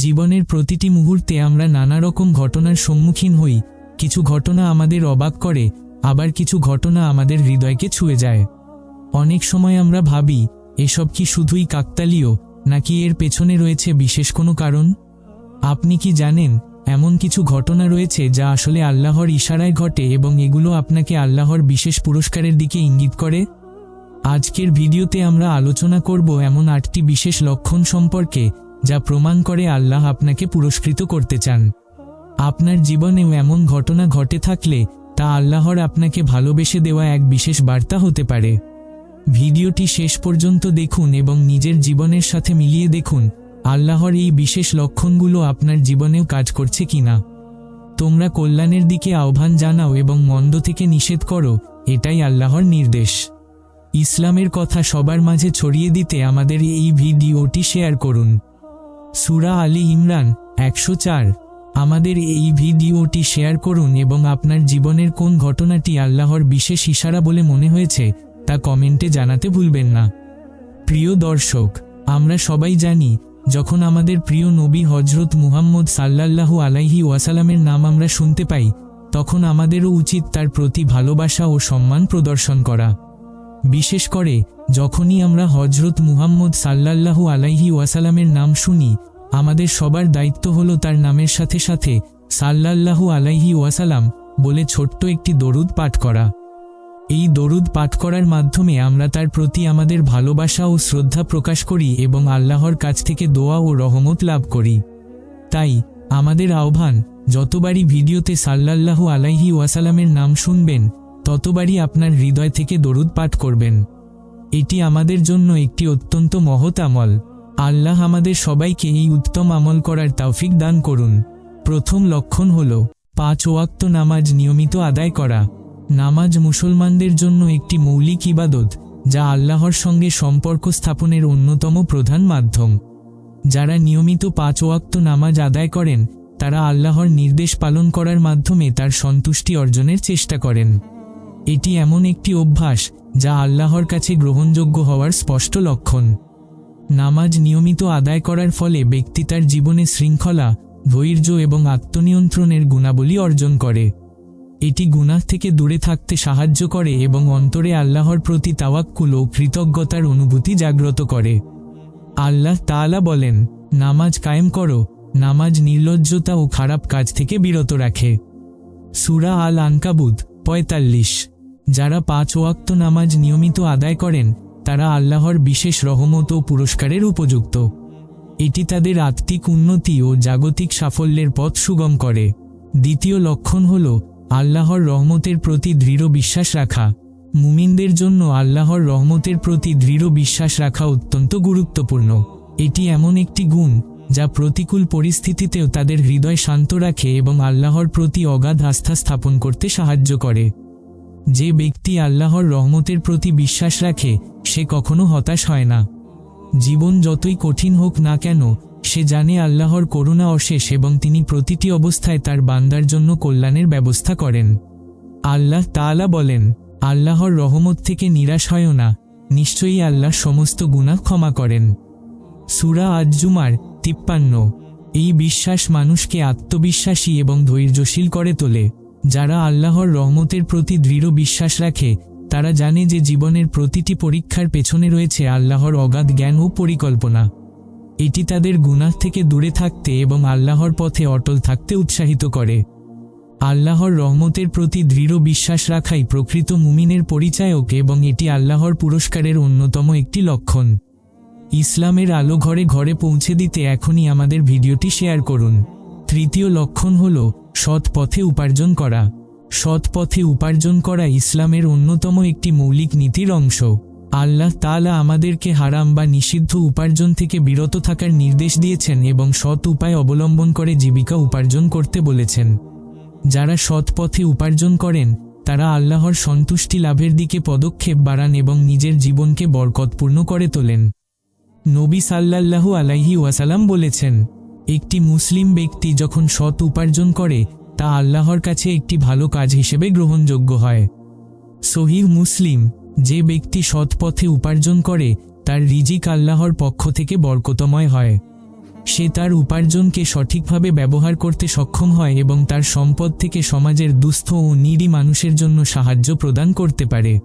জীবনের প্রতিটি মুহূর্তে আমরা নানা রকম ঘটনার সম্মুখীন হই। কিছু ঘটনা আমাদের অবাক করে, আবার কিছু ঘটনা আমাদের হৃদয়কে ছুঁয়ে যায়। অনেক সময় আমরা ভাবি, এসব কি শুধুই কাকতালীয়, নাকি এর পেছনে রয়েছে বিশেষ কোনো কারণ? আপনি কি জানেন, এমন কিছু ঘটনা রয়েছে যা আসলে আল্লাহর ইশারায় ঘটে এবং এগুলো আপনাকে আল্লাহর বিশেষ পুরস্কারের দিকে ইঙ্গিত করে? আজকের ভিডিওতে আমরা আলোচনা করব এমন আটটি বিশেষ লক্ষণ সম্পর্কে যা প্রমাণ করে আল্লাহ আপনাকে পুরস্কৃত করতে চান। আপনার জীবনেও এমন ঘটনা ঘটে থাকলে তা আল্লাহর আপনাকে ভালোবেসে দেওয়া এক বিশেষ বার্তা হতে পারে। ভিডিওটি শেষ পর্যন্ত দেখুন এবং নিজের জীবনের সাথে মিলিয়ে দেখুন আল্লাহর এই বিশেষ লক্ষণগুলো আপনার জীবনেও কাজ করছে কিনা। তোমরা কল্যাণের দিকে আহ্বান জানাও এবং মন্দ থেকে নিষেধ করো, এটাই আল্লাহর নির্দেশ। ইসলামের কথা সবার মাঝে ছড়িয়ে দিতে আমাদের এই ভিডিওটি শেয়ার করুন। সুরা আলী ইমরান একশো চার। আমাদের এই ভিডিওটি শেয়ার করুন এবং আপনার জীবনের কোন ঘটনাটি আল্লাহর বিশেষ ইশারা বলে মনে হয়েছে, তা কমেন্টে জানাতে ভুলবেন না। প্রিয় দর্শক, আমরা সবাই জানি, যখন আমাদের প্রিয় নবী হজরত মুহাম্মদ সাল্লাল্লাহু আলাইহি ওয়াসালামের নাম আমরা শুনতে পাই, তখন আমাদেরও উচিত তার প্রতি ভালোবাসা ও সম্মান প্রদর্শন করা। বিশেষ করে, যখনই আমরা হজরত মুহাম্মদ সাল্লাল্লাহু আলাইহি ওয়াসালামের নাম শুনি, আমাদের সবার দায়িত্ব হলো তার নামের সাথে সাথে সাল্লাল্লাহু আলাইহি ওয়াসালাম বলে ছোট্ট একটি দরুদ পাঠ করা। এই দরুদ পাঠ করার মাধ্যমে আমরা তার প্রতি আমাদের ভালোবাসা ও শ্রদ্ধা প্রকাশ করি এবং আল্লাহর কাছ থেকে দোয়া ও রহমত লাভ করি। তাই, আমাদের আহ্বান, যতবারই ভিডিওতে সাল্লাল্লাহু আলাইহি ওয়াসালামের নাম শুনবেন ততবারই আপনার হৃদয় থেকে দরুদ পাঠ করবেন। এটি আমাদের জন্য একটি অত্যন্ত মহৎ আমল। আল্লাহ আমাদের সবাইকে এই উত্তম আমল করার তৌফিক দান করুন। প্রথম লক্ষণ হল, পাঁচ ওয়াক্ত নামাজ নিয়মিত আদায় করা। নামাজ মুসলমানদের জন্য একটি মৌলিক ইবাদত, যা আল্লাহর সঙ্গে সম্পর্ক স্থাপনের অন্যতম প্রধান মাধ্যম। যারা নিয়মিত পাঁচ ওয়াক্ত নামাজ আদায় করেন, তারা আল্লাহর নির্দেশ পালন করার মাধ্যমে তার সন্তুষ্টি অর্জনের চেষ্টা করেন। এটি এমন একটি অভ্যাস যা আল্লাহর কাছে গ্রহণযোগ্য হওয়ার স্পষ্ট লক্ষণ। নামাজ নিয়মিত আদায় করার ফলে ব্যক্তি তার জীবনে শৃঙ্খলা, ধৈর্য এবং আত্মনিয়ন্ত্রণের গুণাবলী অর্জন করে। এটি গুনাহ থেকে দূরে থাকতে সাহায্য করে এবং অন্তরে আল্লাহর প্রতি তাওয়াক্কুল ও কৃতজ্ঞতার অনুভূতি জাগ্রত করে। আল্লাহ তাআলা বলেন, নামাজ কায়েম করো, নামাজ নির্লজ্জতা ও খারাপ কাজ থেকে বিরত রাখে। সুরা আল আনকাবুদ পঁয়তাল্লিশ। যারা পাঁচ ওয়াক্ত নামাজ নিয়মিত আদায় করেন, তারা আল্লাহর বিশেষ রহমত ও পুরস্কারের উপযুক্ত। এটি তাদের আত্মিক উন্নতি ও জাগতিক সাফল্যের পথ সুগম করে। দ্বিতীয় লক্ষণ হল আল্লাহর রহমতের প্রতি দৃঢ় বিশ্বাস রাখা। মুমিনদের জন্য আল্লাহর রহমতের প্রতি দৃঢ় বিশ্বাস রাখা অত্যন্ত গুরুত্বপূর্ণ। এটি এমন একটি গুণ যা প্রতিকূল পরিস্থিতিতেও তাদের হৃদয় শান্ত রাখে এবং আল্লাহর প্রতি অগাধ আস্থা স্থাপন করতে সাহায্য করে। যে ব্যক্তি আল্লাহর রহমতের প্রতি বিশ্বাস রাখে, সে কখনো হতাশ হয় না। জীবন যতই কঠিন হোক না কেন, সে জানে আল্লাহর করুণা অশেষ এবং তিনি প্রতিটি অবস্থায় তার বান্দার জন্য কল্যাণের ব্যবস্থা করেন। আল্লাহ তাআলা বলেন, আল্লাহর রহমত থেকে নিরাশ হয় না, নিশ্চয়ই আল্লাহ সমস্ত গুনাহ ক্ষমা করেন। সুরা আজজুমার তিপ্পান্ন। এই বিশ্বাস মানুষকে আত্মবিশ্বাসী এবং ধৈর্যশীল করে তোলে। যারা আল্লাহর রহমতের প্রতি দৃঢ় বিশ্বাস রাখে, তারা জানে যে জীবনের প্রতিটি পরীক্ষার পেছনে রয়েছে আল্লাহর অগাধ জ্ঞান ও পরিকল্পনা। এটি তাদের গুনাহ থেকে দূরে থাকতে এবং আল্লাহর পথে অটল থাকতে উৎসাহিত করে। আল্লাহর রহমতের প্রতি দৃঢ় বিশ্বাস রাখাই প্রকৃত মুমিনের পরিচায়ক এবং এটি আল্লাহর পুরস্কারের অন্যতম একটি লক্ষণ। ইসলামের আলো ঘরে ঘরে পৌঁছে দিতে এখনই আমাদের ভিডিওটি শেয়ার করুন। তৃতীয় লক্ষণ হল, সৎ পথে উপার্জন করা। সৎ পথে উপার্জন করা ইসলামের অন্যতম একটি মৌলিক নীতির অংশ। আল্লাহ তালা আমাদেরকে হারাম বা নিষিদ্ধ উপার্জন থেকে বিরত থাকার নির্দেশ দিয়েছেন এবং সৎ উপায় অবলম্বন করে জীবিকা উপার্জন করতে বলেছেন। যারা সৎ পথে উপার্জন করেন, তারা আল্লাহর সন্তুষ্টি লাভের দিকে পদক্ষেপ বাড়ান এবং নিজের জীবনকে বরকতপূর্ণ করে তোলেন। নবী সাল্লাল্লাহু আলাইহি ওয়াসালাম বলেছেন, একটি মুসলিম ব্যক্তি যখন সৎ উপার্জন করে, তা আল্লাহর কাছে একটি ভালো কাজ হিসেবে গ্রহণযোগ্য হয়। সহিহ মুসলিম যে ব্যক্তি সৎ পথে উপার্জন করে, তার রিজিক আল্লাহর পক্ষ থেকে বরকতময় হয়। সে তার উপার্জনকে সঠিকভাবে ব্যবহার করতে সক্ষম হয় এবং তার সম্পদ থেকে সমাজের দুস্থ ও নিরি মানুষের জন্য সাহায্য প্রদান করতে পারে।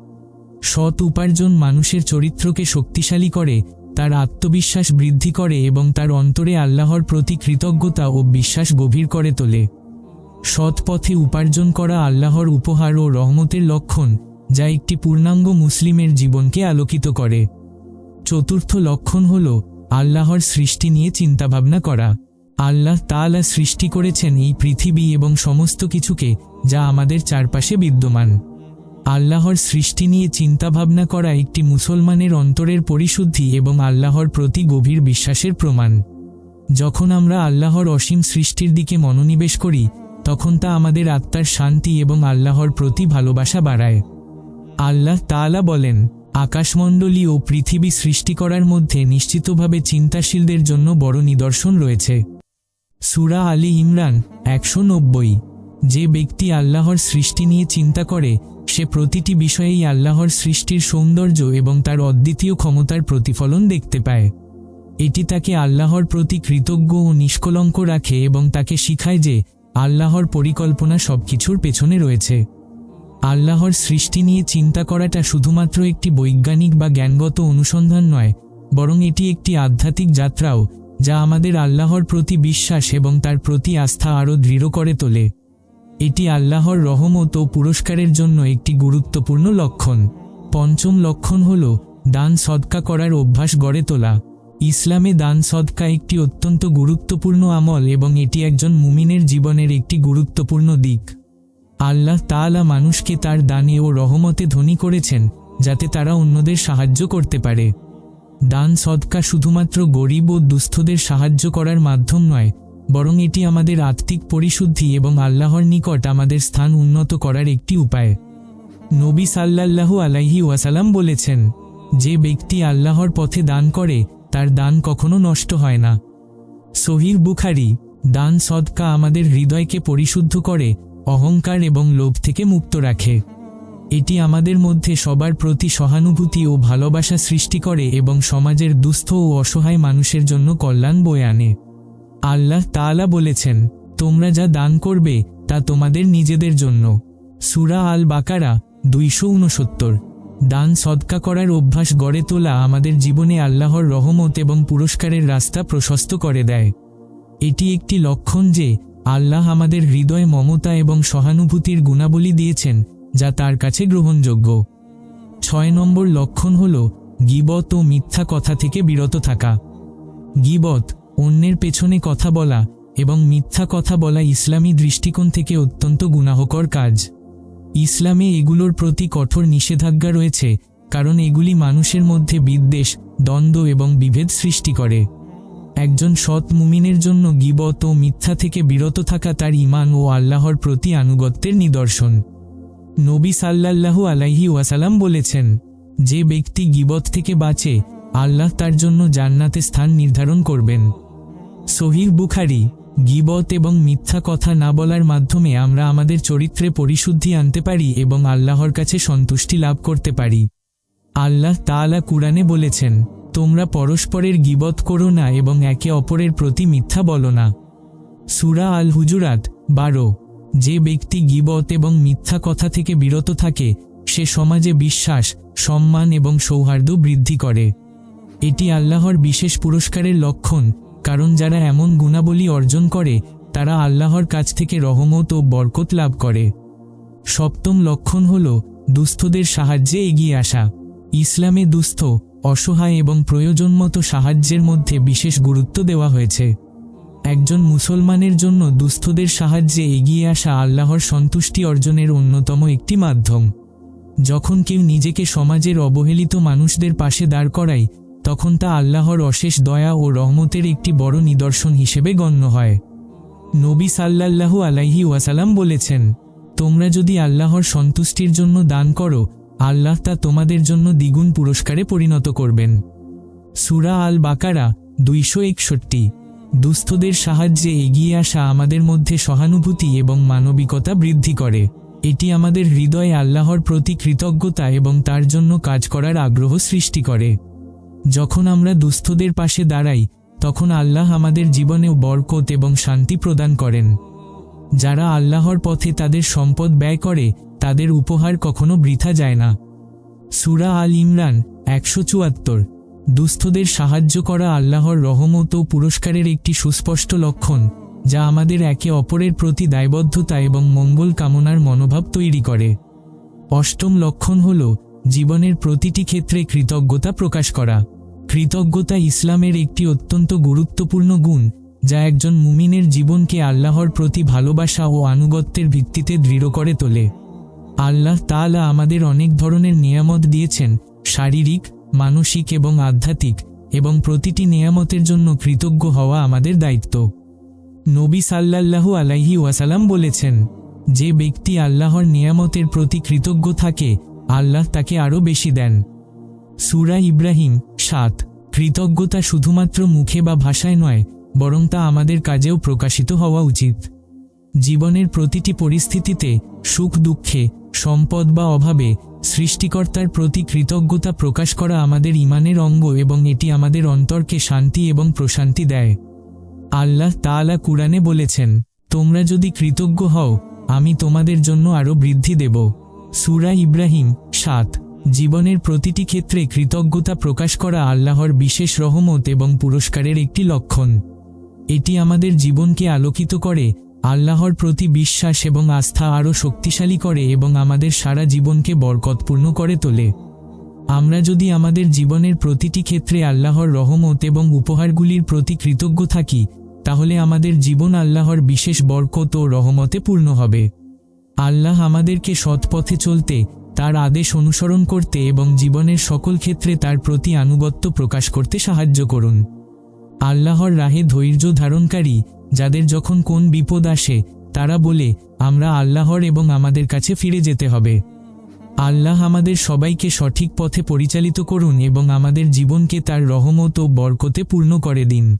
সৎ উপার্জন মানুষের চরিত্রকে শক্তিশালী করে তার আত্মবিশ্বাস বৃদ্ধি করে এবং তার অন্তরে আল্লাহর প্রতি কৃতজ্ঞতা ও বিশ্বাস গভীর করে তোলে। সৎ পথে উপার্জন করা আল্লাহর উপহার ও রহমতের লক্ষণ, যা একটি পূর্ণাঙ্গ মুসলিমের জীবনকে আলোকিত করে। চতুর্থ লক্ষণ হল, আল্লাহর সৃষ্টি নিয়ে চিন্তাভাবনা করা। আল্লাহ তাআলা সৃষ্টি করেছেন এই পৃথিবী এবং সমস্ত কিছুকে, যা আমাদের চারপাশে বিদ্যমান। আল্লাহর সৃষ্টি নিয়ে চিন্তাভাবনা করা একটি মুসলমানের অন্তরের পরিশুদ্ধি এবং আল্লাহর প্রতি গভীর বিশ্বাসের প্রমাণ। যখন আমরা আল্লাহর অসীম সৃষ্টির দিকে মনোনিবেশ করি, তখন তা আমাদের আত্মার শান্তি এবং আল্লাহর প্রতি ভালোবাসা বাড়ায়। আল্লাহ তাআলা বলেন, আকাশমণ্ডলী ও পৃথিবী সৃষ্টি করার মধ্যে নিশ্চিতভাবে চিন্তাশীলদের জন্য বড় নিদর্শন রয়েছে। সুরা আলী ইমরান একশো নব্বই। যে ব্যক্তি আল্লাহর সৃষ্টি নিয়ে চিন্তা করে সে প্রতিটি বিষয়েই আল্লাহর সৃষ্টির সৌন্দর্য এবং তার অদ্বিতীয় ক্ষমতার প্রতিফলন দেখতে পায়। এটি তাকে আল্লাহর প্রতি কৃতজ্ঞ ও নিষ্কলঙ্ক রাখে এবং তাকে শিখায় যে আল্লাহর পরিকল্পনা সবকিছুর পেছনে রয়েছে। আল্লাহর সৃষ্টি নিয়ে চিন্তা করাটা শুধুমাত্র একটি বৈজ্ঞানিক বা জ্ঞানগত অনুসন্ধান নয়, বরং এটি একটি আধ্যাত্মিক যাত্রাও, যা আমাদের আল্লাহর প্রতি বিশ্বাস এবং তার প্রতি আস্থা আরও দৃঢ় করে তোলে। এটি আল্লাহর রহমত ও পুরস্কারের জন্য একটি গুরুত্বপূর্ণ লক্ষণ। পঞ্চম লক্ষণ হল, দান সদকা করার অভ্যাস গড়ে তোলা। ইসলামে দান সদকা একটি অত্যন্ত গুরুত্বপূর্ণ আমল এবং এটি একজন মুমিনের জীবনের একটি গুরুত্বপূর্ণ দিক। আল্লাহ তাআলা মানুষকে তার দানে ও রহমতে ধনী করেছেন, যাতে তারা অন্যদের সাহায্য করতে পারে। দান সদকা শুধুমাত্র গরিব ও দুস্থদের সাহায্য করার মাধ্যম নয় বরং এটি আমাদের আত্মিক পরিশুদ্ধি এবং আল্লাহর নিকট আমাদের স্থান উন্নত করার একটি উপায়। নবী সাল্লাল্লাহু আলাইহি ওয়াসালাম বলেছেন, যে ব্যক্তি আল্লাহর পথে দান করে, তার দান কখনো নষ্ট হয় না। সহির বুখারি, দান সদকা আমাদের হৃদয়কে পরিশুদ্ধ করে, অহংকার এবং লোভ থেকে মুক্ত রাখে। এটি আমাদের মধ্যে সবার প্রতি সহানুভূতি ও ভালোবাসা সৃষ্টি করে এবং সমাজের দুস্থ ও অসহায় মানুষের জন্য কল্যাণ বয়ে আনে। আল্লাহ তাআলা বলেছেন, তোমরা যা দান করবে, তা তোমাদের নিজেদের জন্য। সুরা আল বাকারা দুইশো উনসত্তর দান সদকা করার অভ্যাস গড়ে তোলা আমাদের জীবনে আল্লাহর রহমত এবং পুরস্কারের রাস্তা প্রশস্ত করে দেয়। এটি একটি লক্ষণ যে, আল্লাহ আমাদের হৃদয় মমতা এবং সহানুভূতির গুণাবলী দিয়েছেন, যা তার কাছে গ্রহণযোগ্য। ছয় নম্বর লক্ষণ হল গিবত ও মিথ্যা কথা থেকে বিরত থাকা। গিবত অন্যের পেছনে কথা বলা এবং মিথ্যা কথা বলা ইসলামী দৃষ্টিকোণ থেকে অত্যন্ত গুনাহকর কাজ। ইসলামে এগুলোর প্রতি কঠোর নিষেধাজ্ঞা রয়েছে, কারণ এগুলি মানুষের মধ্যে বিদ্বেষ, দ্বন্দ্ব এবং বিভেদ সৃষ্টি করে। একজন সৎ মুমিনের জন্য গিবত ও মিথ্যা থেকে বিরত থাকা তার ইমান ও আল্লাহর প্রতি আনুগত্যের নিদর্শন। নবী সাল্লাল্লাহু আলাইহি ওয়াসালাম বলেছেন, যে ব্যক্তি গিবত থেকে বাঁচে, আল্লাহ তার জন্য জান্নাতে স্থান নির্ধারণ করবেন। সহিহ বুখারি গিবত এবং মিথ্যা কথা না বলার মাধ্যমে আমরা আমাদের চরিত্রে পরিশুদ্ধি আনতে পারি এবং আল্লাহর কাছে সন্তুষ্টি লাভ করতে পারি। আল্লাহ তাআলা কুরআনে বলেছেন, তোমরা পরস্পরের গিবত করো না এবং একে অপরের প্রতি মিথ্যা বলো না। সুরা আল হুজুরাত বারো, যে ব্যক্তি গিবত এবং মিথ্যা কথা থেকে বিরত থাকে, সে সমাজে বিশ্বাস, সম্মান এবং সৌহার্দ্য বৃদ্ধি করে। এটি আল্লাহর বিশেষ পুরস্কারের লক্ষণ। কারণ যারা এমন গুণাবলী অর্জন করে, তারা আল্লাহর কাছ থেকে রহমত ও বরকত লাভ করে। সপ্তম লক্ষণ হল দুস্থদের সাহায্যে এগিয়ে আসা। ইসলামে দুস্থ, অসহায় এবং প্রয়োজনমতো সাহায্যের মধ্যে বিশেষ গুরুত্ব দেওয়া হয়েছে। একজন মুসলমানের জন্য দুস্থদের সাহায্যে এগিয়ে আসা আল্লাহর সন্তুষ্টি অর্জনের অন্যতম একটি মাধ্যম। যখন কেউ নিজেকে সমাজের অবহেলিত মানুষদের পাশে দাঁড় করায় তখন তা আল্লাহর অশেষ দয়া ও রহমতের একটি বড় নিদর্শন হিসেবে গণ্য হয়। নবী সাল্লাল্লাহু আলাইহি ওয়াসালাম বলেছেন, তোমরা যদি আল্লাহর সন্তুষ্টির জন্য দান করো, আল্লাহ তা তোমাদের জন্য দ্বিগুণ পুরস্কারে পরিণত করবেন। সুরা আল বাকারা দুইশো একষট্টি। দুস্থদের সাহায্যে এগিয়ে আসা আমাদের মধ্যে সহানুভূতি এবং মানবিকতা বৃদ্ধি করে। এটি আমাদের হৃদয়ে আল্লাহর প্রতি কৃতজ্ঞতা এবং তার জন্য কাজ করার আগ্রহ সৃষ্টি করে। যখন আমরা দুস্থদের পাশে দাঁড়াই, তখন আল্লাহ আমাদের জীবনেও বরকত এবং শান্তি প্রদান করেন। যারা আল্লাহর পথে তাদের সম্পদ ব্যয় করে, তাদের উপহার কখনো বৃথা যায় না। সুরা আল ইমরান, একশো চুয়াত্তর। দুস্থদের সাহায্য করা আল্লাহর রহমত ও পুরস্কারের একটি সুস্পষ্ট লক্ষণ, যা আমাদের একে অপরের প্রতি দায়বদ্ধতা এবং মঙ্গল কামনার মনোভাব তৈরি করে। অষ্টম লক্ষণ হল, জীবনের প্রতিটি ক্ষেত্রে কৃতজ্ঞতা প্রকাশ করা। কৃতজ্ঞতা ইসলামের একটি অত্যন্ত গুরুত্বপূর্ণ গুণ, যা একজন মুমিনের জীবনকে আল্লাহর প্রতি ভালোবাসা ও আনুগত্যের ভিত্তিতে দৃঢ় করে তোলে। আল্লাহ তাআলা আমাদের অনেক ধরনের নিয়ামত দিয়েছেন, শারীরিক, মানসিক এবং আধ্যাত্মিক, এবং প্রতিটি নিয়ামতের জন্য কৃতজ্ঞ হওয়া আমাদের দায়িত্ব। নবী সাল্লাল্লাহু আলাইহি ওয়াসালাম বলেছেন, যে ব্যক্তি আল্লাহর নিয়ামতের প্রতি কৃতজ্ঞ থাকে, আল্লাহ তাকে আরও বেশি দেন। সুরা ইব্রাহিম সাত। কৃতজ্ঞতা শুধুমাত্র মুখে বা ভাষায় নয়, বরং তা আমাদের কাজেও প্রকাশিত হওয়া উচিত। জীবনের প্রতিটি পরিস্থিতিতে সুখ দুঃখে, সম্পদ বা অভাবে সৃষ্টিকর্তার প্রতি কৃতজ্ঞতা প্রকাশ করা আমাদের ইমানের অঙ্গ এবং এটি আমাদের অন্তরকে শান্তি এবং প্রশান্তি দেয়। আল্লাহ তাআলা কুরআনে বলেছেন, তোমরা যদি কৃতজ্ঞ হও, আমি তোমাদের জন্য আরও বৃদ্ধি দেব। সুরা ইব্রাহিম সাত। জীবনের প্রতিটি ক্ষেত্রে কৃতজ্ঞতা প্রকাশ করা আল্লাহর বিশেষ রহমত এবং পুরস্কারের একটি লক্ষণ। এটি আমাদের জীবনকে আলোকিত করে, আল্লাহর প্রতি বিশ্বাস এবং আস্থা আরও শক্তিশালী করে এবং আমাদের সারা জীবনকে বরকতপূর্ণ করে তোলে। আমরা যদি আমাদের জীবনের প্রতিটি ক্ষেত্রে আল্লাহর রহমত এবং উপহারগুলির প্রতি কৃতজ্ঞ থাকি, তাহলে আমাদের জীবন আল্লাহর বিশেষ বরকত ও রহমতে পূর্ণ হবে। আল্লাহ আমাদেরকে সৎপথে চলতে তার আদেশ অনুসরণ করতে এবং জীবনের সকল ক্ষেত্রে তার প্রতি আনুগত্য প্রকাশ করতে সাহায্য করুন। আল্লাহর রাহে ধৈর্য ধারণকারী, যাদের যখন কোন বিপদ আসে, তারা বলে, আমরা আল্লাহর এবং আমাদের কাছে ফিরে যেতে হবে। আল্লাহ আমাদের সবাইকে সঠিক পথে পরিচালিত করুন এবং আমাদের জীবনকে তার রহমত ও বরকতে পূর্ণ করে দিন।